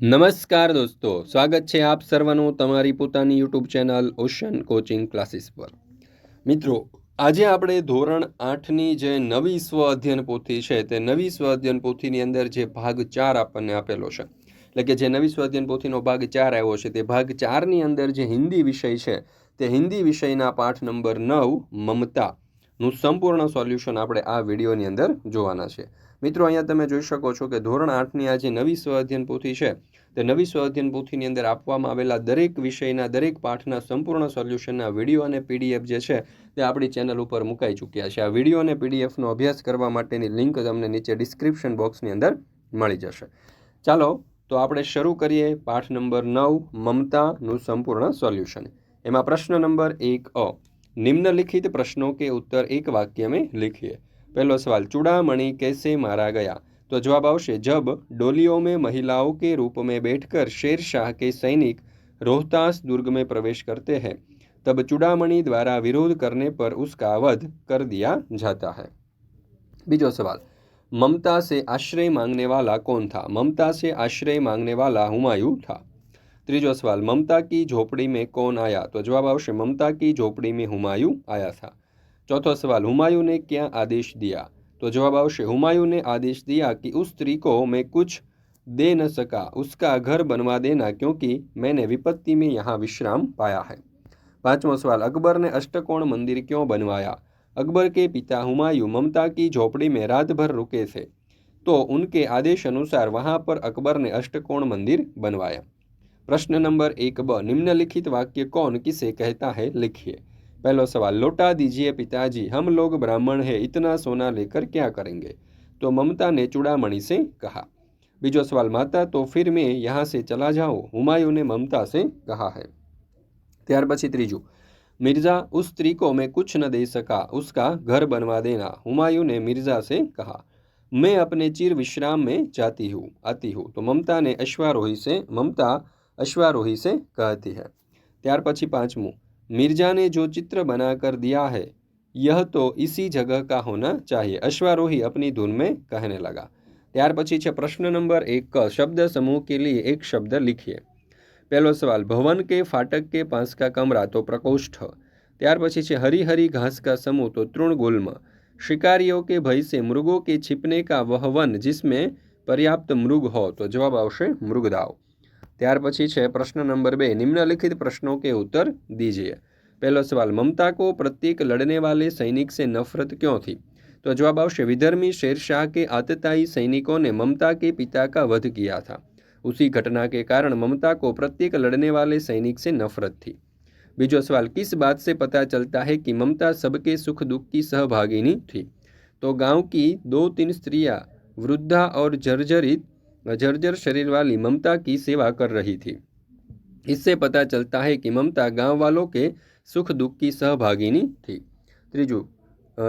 નમસ્કાર દોસ્તો, સ્વાગત છે આપ સર્વનું તમારી પોતાની YouTube channel ocean coaching classes પર. મિત્રો, આજે આપણે ધોરણ આઠની જે નવી સ્વ અધ્યયન પોથી છે, તે નવી સ્વ અધ્યયન પોથીની અંદર જે ભાગ ચાર આપણને આપેલો છે, એટલે કે જે નવી સ્વ અધ્યયન પોથીનો ભાગ ચાર આવ્યો છે, તે ભાગ ચારની અંદર જે હિન્દી વિષય છે, તે હિન્દી વિષયના પાઠ નંબર નવ મમતાનું સંપૂર્ણ સોલ્યુશન આપણે આ વિડીયોની અંદર જોવાના છે. મિત્રો, અહીંયા તમે જોઈ શકો છો કે ધોરણ આઠની આ જે નવી સ્વ અધ્યયન પોથી છે, તે નવી સ્વ અધ્યયન પોથીની અંદર આપવામાં આવેલા દરેક વિષયના, દરેક પાઠના સંપૂર્ણ સોલ્યુશનના વીડિયો અને પીડીએફ જે છે, તે આપણી ચેનલ ઉપર મુકાઈ ચૂક્યા છે. આ વીડિયો અને પીડીએફનો અભ્યાસ કરવા માટેની લિંક તમને નીચે ડિસ્ક્રિપ્શન બોક્સની અંદર મળી જશે. ચાલો, તો આપણે શરૂ કરીએ પાઠ નંબર નવ મમતાનું સંપૂર્ણ સોલ્યુશન. એમાં પ્રશ્ન નંબર એક અ. निम्नलिखित प्रश्नों के उत्तर एक वाक्य में लिखिए। पहला सवाल, चूड़ामणि कैसे मारा गया? तो जवाब आवश्य जब डोलियों में महिलाओं के रूप में बैठकर शेर शाह के सैनिक रोहतास दुर्ग में प्रवेश करते हैं, तब चूड़ामणि द्वारा विरोध करने पर उसका वध कर दिया जाता है। बीजो सवाल, ममता से आश्रय मांगने वाला कौन था? ममता से आश्रय मांगने वाला हुमायूं था। ત્રીજો સવાલ મમતા की झोपड़ी में कौन आया तो जवाब आवश्य ममता की झोपड़ी में हुमायूं आया था चौथा सवाल हुमायूं ने क्या आदेश दिया तो जवाब आवश्य हुमायूं ने आदेश दिया कि उस स्त्री को मैं कुछ दे न सका उसका घर बनवा देना क्योंकि मैंने विपत्ति में यहाँ विश्राम पाया है पांचवा सवाल अकबर ने अष्टकोण मंदिर क्यों बनवाया अकबर के पिता हुमायूं ममता की झोपड़ी में रात भर रुके थे तो उनके आदेश अनुसार वहाँ पर अकबर ने अष्टकोण मंदिर बनवाया प्रश्न नंबर एक ब निम्नलिखित वाक्य कौन किसे कहता है लिखिए पहला सवाल लौटा दीजिए पिताजी हम लोग ब्राह्मण हैं इतना सोना लेकर क्या करेंगे तो ममता ने चूड़ामणि से कहा बीजो सवाल माता तो फिर मैं यहाँ से चला जाऊँ हुमायूं ने ममता से कहा है ત્યાર પછી ત્રીજું मिर्ज़ा उस स्त्री को मैं कुछ न दे सका उसका घर बनवा देना हुमायूं ने मिर्ज़ा से कहा मैं अपने चिर विश्राम में जाती हूँ आती हूँ तो ममता ने अश्वारोही से ममता अश्वारोही से कहती है ત્યાર પછી પાંચમું मिर्जा ने जो चित्र बनाकर दिया है यह तो इसी जगह का होना चाहिए अश्वारोही अपनी धुन में कहने लगा ત્યાર પછી છે પ્રશ્ન નંબર એક शब्द समूह के लिए एक शब्द लिखिए पहलो सवाल भवन के फाटक के पास का कमरा तो प्रकोष्ठ ત્યાર પછી છે हरी हरी घास का समूह तो तृणगुल्म शिकारियों के भय से मृगों के छिपने का वह वन जिसमें पर्याप्त मृग हो तो जवाब આવશે મૃગદાવ ત્યાર પછી છે પ્રશ્ન નંબર બે निम्नलिखित प्रश्नों के उत्तर दीजिए पहला सवाल ममता को प्रत्येक लड़ने वाले सैनिक से नफरत क्यों थी तो जवाब आवश्य विधर्मी शेरशाह के आतताई सैनिकों ने ममता के पिता का वध किया था उसी घटना के कारण ममता को प्रत्येक लड़ने वाले सैनिक से नफरत थी बीजो सवाल किस बात से पता चलता है कि ममता सबके सुख दुख की सहभागिनी थी तो गांव की दो तीन स्त्रियां वृद्धा और जर्जरित जर्जर शरीर वाली ममता की सेवा कर रही थी। इससे पता चलता है कि ममता गाँव वालों के सुख दुख की सहभागिनी थी। त्रिजु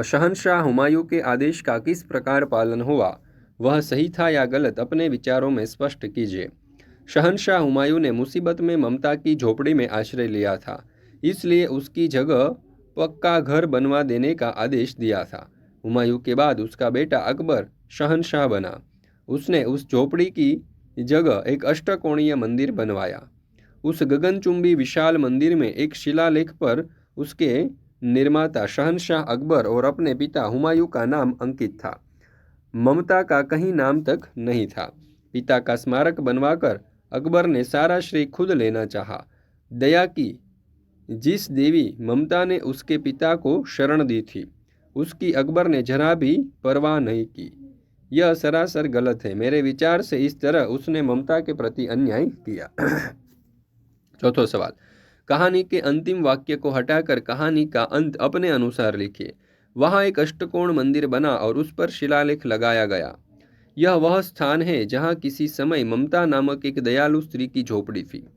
शहनशाह हुमायूं के आदेश का किस प्रकार पालन हुआ? वह सही था या गलत? अपने विचारों में स्पष्ट कीजिए। शहनशाह हुमायूं ने मुसीबत में ममता की झोपड़ी में आश्रय लिया था। इसलिए उसकी जगह पक्का घर बनवा देने का आदेश दिया था। हुमायूं के बाद उसका बेटा अकबर शहनशाह बना। उसने उस झोपड़ी की जगह एक अष्टकोणीय मंदिर बनवाया। उस गगनचुंबी विशाल मंदिर में एक शिलालेख पर उसके निर्माता शहनशाह अकबर और अपने पिता हुमायूं का नाम अंकित था। ममता का कहीं नाम तक नहीं था। पिता का स्मारक बनवाकर अकबर ने सारा श्रेय खुद लेना चाहा। दया की जिस देवी ममता ने उसके पिता को शरण दी थी, उसकी अकबर ने जरा भी परवाह नहीं की। यह सरासर गलत है। मेरे विचार से इस तरह उसने ममता के प्रति अन्याय किया। चौथो सवाल। कहानी के अंतिम वाक्य को हटाकर कहानी का अंत अपने अनुसार लिखिए। वहाँ एक अष्टकोण मंदिर बना और उस पर शिलालेख लगाया गया। यह वह स्थान है जहाँ किसी समय ममता नामक एक दयालु स्त्री की झोपड़ी थी।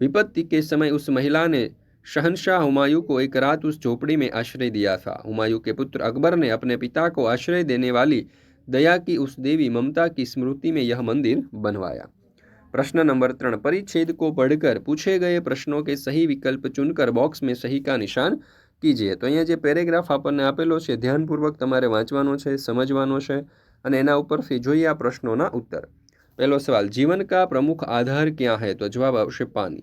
विपत्ति के समय उस महिला ने शहनशाह हुमायूं को एक रात उस झोपड़ी में आश्रय दिया था। हुमायूं के पुत्र अकबर ने अपने पिता को आश्रय देने वाली दया की उस देवी ममता की स्मृति में यह मंदिर बनवाया प्रश्न नंबर ત્રણ परिच्छेद को पढ़कर पूछे गए प्रश्नों के सही विकल्प चुनकर બોક્સ में સહી કા નિશાન કીજીએ તો અહીંયા જે પેરેગ્રાફ આપણને આપેલો છે ધ્યાનપૂર્વક તમારે વાંચવાનો છે સમજવાનો છે અને એના ઉપરથી જોઈએ આ પ્રશ્નોના ઉત્તર पहलो सवाल जीवन का प्रमुख आधार क्या है तो जवाब आवश्य पानी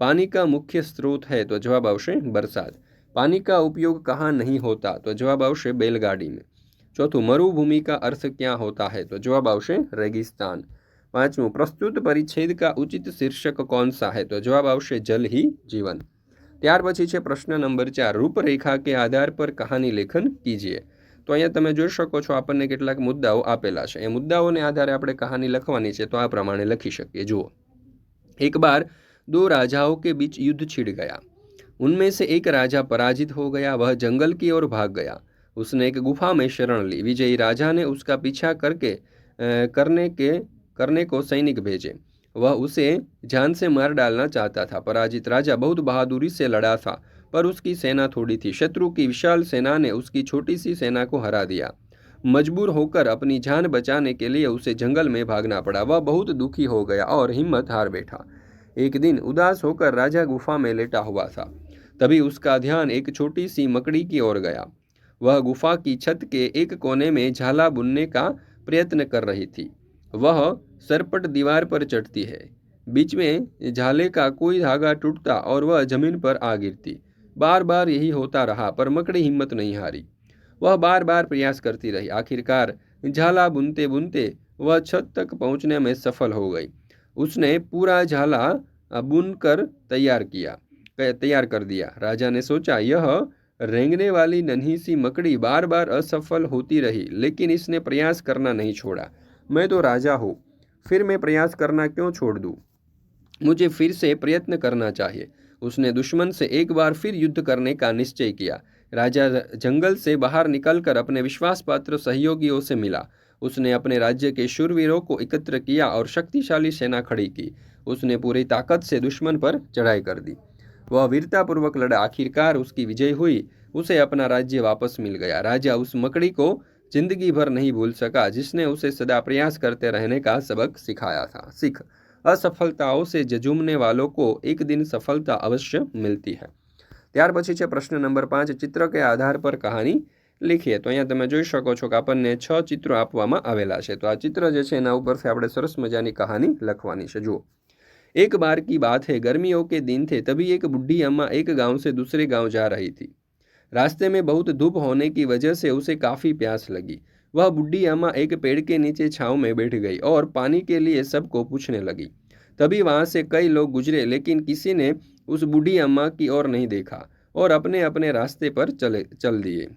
पानी का मुख्य स्रोत है तो जवाब आवश्य बरसात पानी का उपयोग कहाँ नहीं होता तो जवाब आवश्य बैलगाड़ी में चौथું मरुभूमि का अर्थ क्या होता है तो जवाब आवश्य रेगिस्तान पांचवं प्रस्तुत परिच्छेद का उचित शीर्षक कौन सा है तो जवाब आवश्य जल ही जीवन ત્યાર પછી છે પ્રશ્ન નંબર ચાર રૂપરેખા કે આધાર પર કહાની લેખન કીજીએ તો અહીંયા તમે જોઈ શકો છો આપણને કેટલાક મુદ્દાઓ આપેલા છે એ મુદ્દાઓને આધારે આપણે કહાની લખવાની છે તો આ પ્રમાણે લખી શકીએ જુઓ एक बार दो राजाओं के बीच युद्ध छिड़ गया उनमें से एक राजा पराजित हो गया वह जंगल की ओर भाग गया उसने एक गुफा में शरण ली। विजयी राजा ने उसका पीछा करके करने के, करने को सैनिक भेजे। वह उसे जान से मार डालना चाहता था। पराजित राजा बहुत बहादुरी से लड़ा था, पर उसकी सेना थोड़ी थी। शत्रु की विशाल सेना ने उसकी छोटी सी सेना को हरा दिया। मजबूर होकर अपनी जान बचाने के लिए उसे जंगल में भागना पड़ा। वह बहुत दुखी हो गया और हिम्मत हार बैठा। एक दिन उदास होकर राजा गुफा में लेटा हुआ था। तभी उसका ध्यान एक छोटी सी मकड़ी की ओर गया। वह गुफा की छत के एक कोने में झाला बुनने का प्रयत्न कर रही थी। वह सरपट दीवार पर चढ़ती है। बीच में झाले का कोई धागा टूटता और वह ज़मीन पर आ गिरती। बार बार यही होता रहा, पर मकड़ी हिम्मत नहीं हारी। वह बार बार प्रयास करती रही। आखिरकार झाला बुनते बुनते वह छत तक पहुँचने में सफल हो गई। उसने पूरा झाला बुनकर तैयार किया, तैयार कर दिया। राजा ने सोचा, यह रेंगने वाली नन्ही सी मकड़ी बार बार असफल होती रही, लेकिन इसने प्रयास करना नहीं छोड़ा। मैं तो राजा हूँ, फिर मैं प्रयास करना क्यों छोड़ दूँ? मुझे फिर से प्रयत्न करना चाहिए। उसने दुश्मन से एक बार फिर युद्ध करने का निश्चय किया। राजा जंगल से बाहर निकलकर अपने विश्वास पात्र सहयोगियों से मिला। उसने अपने राज्य के शूरवीरों को एकत्र किया और शक्तिशाली सेना खड़ी की। उसने पूरी ताकत से दुश्मन पर चढ़ाई कर दी। वह वीरतापूर्वक लड़ा आखिरकार उसकी विजय हुई उसे अपना राज्य वापस मिल गया राजा उस मकड़ी को जिंदगी भर नहीं भूल सका जिसने उसे सदा प्रयास करते रहने का सबक सिखाया था सिख असफलताओं से जजूमने वालों को एक दिन सफलता अवश्य मिलती है ત્યાર પછી છે પ્રશ્ન નંબર પાંચ ચિત્ર કે આધાર પર કહાની લીખીએ તો અહીંયા તમે જોઈ શકો છો કે આપણને છ ચિત્રો આપવામાં આવેલા છે તો આ ચિત્ર જે છે એના ઉપરથી આપણે સરસ મજાની કહાની લખવાની છે જુઓ एक बार की बात है, गर्मियों के दिन थे, तभी एक बुढ़ी अम्मा एक गाँव से दूसरे गाँव जा रही थी। रास्ते में बहुत धूप होने की वजह से उसे काफ़ी प्यास लगी। वह बुढ़ी अम्मा एक पेड़ के नीचे छाँव में बैठ गई और पानी के लिए सबको पूछने लगी। तभी वहाँ से कई लोग गुजरे, लेकिन किसी ने उस बूढ़ी अम्मा की ओर नहीं देखा और अपने अपने रास्ते पर चले, चल दिए।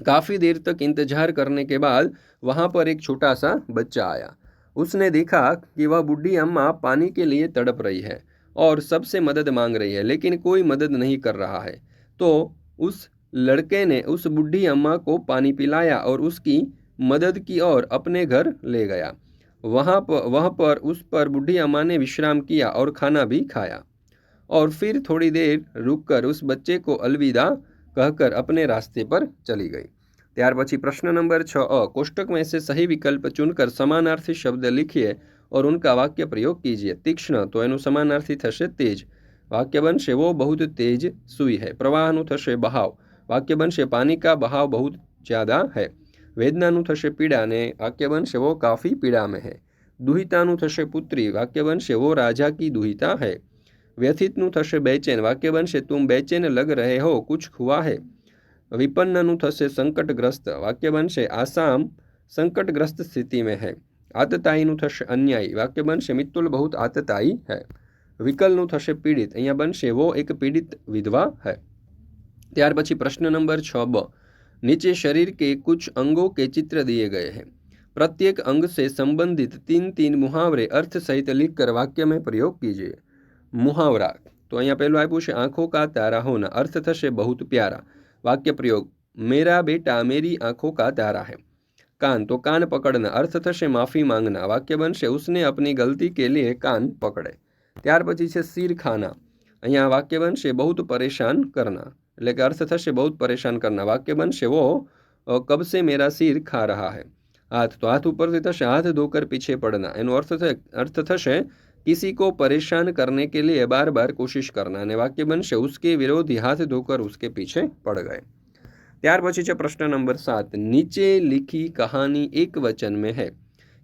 काफ़ी देर तक इंतज़ार करने के बाद वहाँ पर एक छोटा सा बच्चा आया। उसने देखा कि वह बुढ़ी अम्मा पानी के लिए तड़प रही है और सबसे मदद मांग रही है, लेकिन कोई मदद नहीं कर रहा है। तो उस लड़के ने उस बुढ़ी अम्मा को पानी पिलाया और उसकी मदद की और अपने घर ले गया। वहाँ पर वहाँ पर उस पर बुढ़ी अम्मा ने विश्राम किया और खाना भी खाया। और फिर थोड़ी देर रुककर उस बच्चे को अलविदा कहकर अपने रास्ते पर चली गई। ત્યાર પછી પ્રશ્ન નંબર છ અ. કોષ્ટક में સહી વિકલ્પ विकल्प चुनकर समानार्थी शब्द लिखिए और उनका वाक्य प्रयोग कीजिए તીક્ષ્ણ, તો એનું સમાનાર્થી થશે તેજ. વાક્ય બનશે વો બહુત તેજ સુઈ હૈ. પ્રવાહનું થશે બહાવ. વાક્ય બનશે પાણી કા બહાવ બહુ જ્યાદા હૈ. વેદનાનું થશે પીડા અને વાક્ય બનશે વો કાફી પીડામાં હૈ. દુહિતાનું થશે પુત્રી. વાક્ય બનશે વો રાજા કી દુહિતા હૈ. વ્યથિતનું થશે બેચેન. વાક્ય બનશે તુમ બેચેન લગ રહે હો, કુછ ખુવા હૈ. विपन्ननु થશે સંકટગ્રસ્ત વાક્ય બનશે આસામ સંકટગ્રસ્ત સ્થિતિ में है આતતાયીનું થશે અન્યાયી વાક્ય બનશે મિત્તુલ બહુત આતતાયી है વિકલનું થશે પીડિત અહીંયા બનશે वो एक पीड़ित विधवा है ત્યાર પછી प्रश्न नंबर छ ब नीचे शरीर के कुछ अंगों के चित्र दिए गए हैं प्रत्येक अंग से संबंधित तीन तीन मुहावरे अर्थ सहित लिखकर वाक्य में प्रयोग कीजिए मुहावरा तो અહીંયા પહેલું આપ્યું છે આંખો કા તારા હોના અર્થ થશે બહુત પ્યારા वाक्य प्रयोग, मेरा बेटा मेरी आँखों का तारा है। कान तो कान पकड़ना, अर्थ थे माफ़ी मांगना, वाक्य बन से उसने अपनी गलती के लिए कान पकड़े। त्यार पी सिर खाना अँ वाक्य बन से बहुत परेशान करना अर्थ थे बहुत परेशान करना। वाक्य बन से वो कब से मेरा सिर खा रहा है? हाथ तो हाथ ऊपर हाथ धोकर पीछे पड़ना, एनो अर्थ अर्थ थे किसी को परेशान करने के लिए बार बार कोशिश करना અને વાક્ય બનશે उसके विरोधी हाथ धोकर उसके पीछे पड़ गए ત્યાર પછી છે પ્રશ્ન નંબર સાત નીચે लिखी कहानी एक वचन में है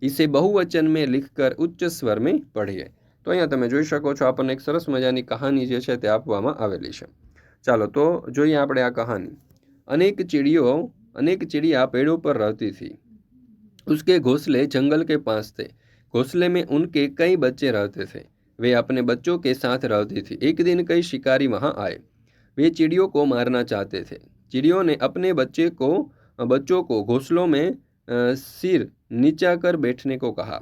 इसे बहुवचन में लिखकर ઉચ્ચ સ્વર में પઢીએ તો અહીંયા તમે જોઈ શકો છો આપણને એક સરસ મજાની કહાની જે છે તે આપવામાં આવેલી છે ચાલો તો જોઈએ આપણે આ કહાની અનેક ચીડીઓ અનેક चिड़िया पेड़ों पर रहती थी उसके घोंसले जंगल के पास थे घोंसले में उनके कई बच्चे रहते थे वे अपने बच्चों के साथ रहती थी एक दिन कई शिकारी वहां आए वे चिड़ियों को मारना चाहते थे चिड़ियों ने अपने बच्चे को बच्चों को घोंसलों में अ, सिर नीचा कर बैठने को कहा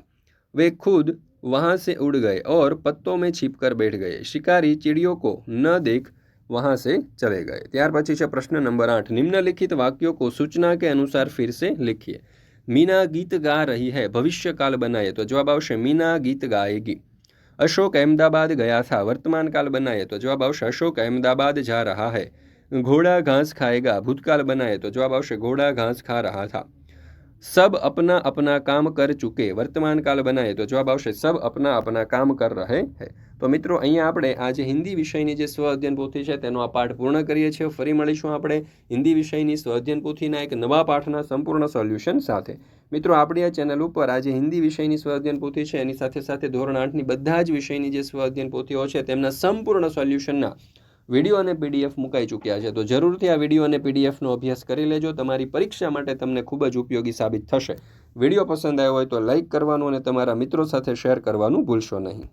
वे खुद वहां से उड़ गए और पत्तों में छिप कर बैठ गए शिकारी चिड़ियों को न देख वहां से चले गए ત્યાર પછી છે પ્રશ્ન નંબર આઠ निम्नलिखित वाक्यों को सूचना के अनुसार फिर से लिखिए मीना गीत गा रही है भविष्य काल बनाए तो जवाब आवश्यक मीना गीत गाएगी। अशोक अहमदाबाद गया था वर्तमान काल बनाए तो जवाब आवश्यक अशोक अहमदाबाद जा रहा है। घोड़ा घास खाएगा, भूतकाल बनाए तो जवाब आवश्यक घोड़ा घास खा रहा था। सब अपना अपना काम कर चुके વર્તમાન કાલ બનાએ તો જવાબ આવશે સબ અપના અપના કામ કર રહે હે તો મિત્રો અહીંયા આપણે આ જે હિન્દી વિષયની જે સ્વ અધ્યયન પોથી છે તેનો આ પાઠ પૂર્ણ કરીએ છીએ ફરી મળીશું આપણે હિન્દી વિષયની સ્વ અધ્યયન પોથીના એક નવા પાઠના સંપૂર્ણ સોલ્યુશન સાથે મિત્રો આપણી આ ચેનલ ઉપર આ જે હિન્દી વિષયની સ્વ અધ્યયન પોથી છે એની સાથે સાથે ધોરણ આઠની બધા જ વિષયની જે સ્વ અધ્યયન પોથીઓ છે તેમના સંપૂર્ણ સોલ્યુશનના વીડિયો અને પીડીએફ મુકાઈ ચૂક્યા છે. તો જરૂરથી આ વીડિયો અને પીડીએફનો અભ્યાસ કરી લેજો. તમારી પરીક્ષા માટે તમને ખૂબ જ ઉપયોગી સાબિત થશે. વીડિયો પસંદ આવ્યો હોય તો લાઇક કરવાનું અને તમારા મિત્રો સાથે શેર કરવાનું ભૂલશો નહીં.